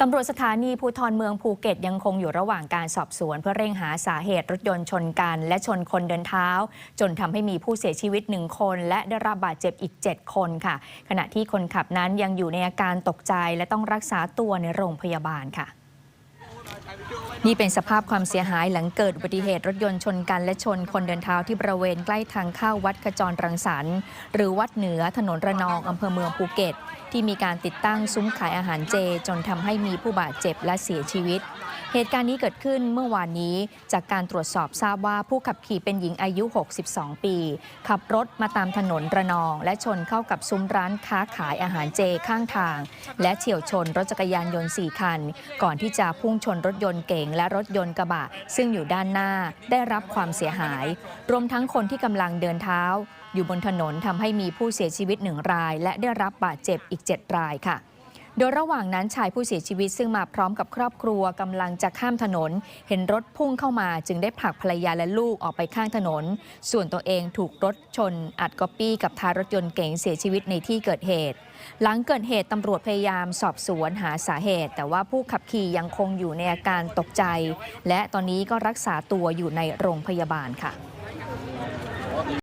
ตำรวจสถานีภูทรเมืองภูเก็ตยังคงอยู่ระหว่างการสอบสวน เพื่อเร่งหาสาเหตุรถยนต์ชนกัน และชนคนเดินเท้า จนทำให้มีผู้เสียชีวิตหนึ่งคน และได้รับบาดเจ็บอีก 7 คนค่ะ ขณะที่คนขับนั้นยังอยู่ในอาการตกใจและต้องรักษาตัวในโรงพยาบาลค่ะ นี่เป็นสภาพความเสียหายหลังเกิดอุบัติเหตุรถยนต์ชนกันและชนคนเดินเท้าที่บริเวณใกล้ทางเข้าวัดขจรรังสรรค์หรือวัดเหนือถนนระนองอำเภอเมืองภูเก็ต ที่มีการติดตั้งซุ้มขายอาหารเจ จนทำให้มีผู้บาดเจ็บและเสียชีวิต เหตุการณ์นี้เกิดขึ้นเมื่อวานนี้ จากการตรวจสอบทราบว่าผู้ขับขี่เป็นหญิงอายุ 62 ปี ขับรถมาตามถนนระนอง และชนเข้ากับซุ้มร้านค้าขายอาหารเจข้างทาง และเฉียวชนรถจักรยานยนต์4คัน ก่อนที่จะพุ่งชนรถยนต์เก๋งและรถยนต์กระบะ ซึ่งอยู่ด้านหน้าได้รับความเสียหาย รวมทั้งคนที่กำลังเดินเท้า อยู่บนถนนทำให้มีผู้เสียชีวิตหนึ่งราย และได้รับบาดเจ็บอีก 7 รายค่ะ โดยระหว่างนั้นชายผู้เสียชีวิตซึ่งมาพร้อมกับครอบครัวกำลังจะข้ามถนน เห็นรถพุ่งเข้ามาจึงได้ผลักภรรยาและลูกออกไปข้างถนน ส่วนตัวเองถูกรถชน อัดก๊อปปี้กับท้ายรถยนต์เก๋งเสียชีวิตในที่เกิดเหตุ หลังเกิดเหตุตำรวจพยายามสอบสวนหาสาเหตุ แต่ว่าผู้ขับขี่ยังคงอยู่ในอาการตกใจ และตอนนี้ก็รักษาตัวอยู่ในโรงพยาบาลค่ะ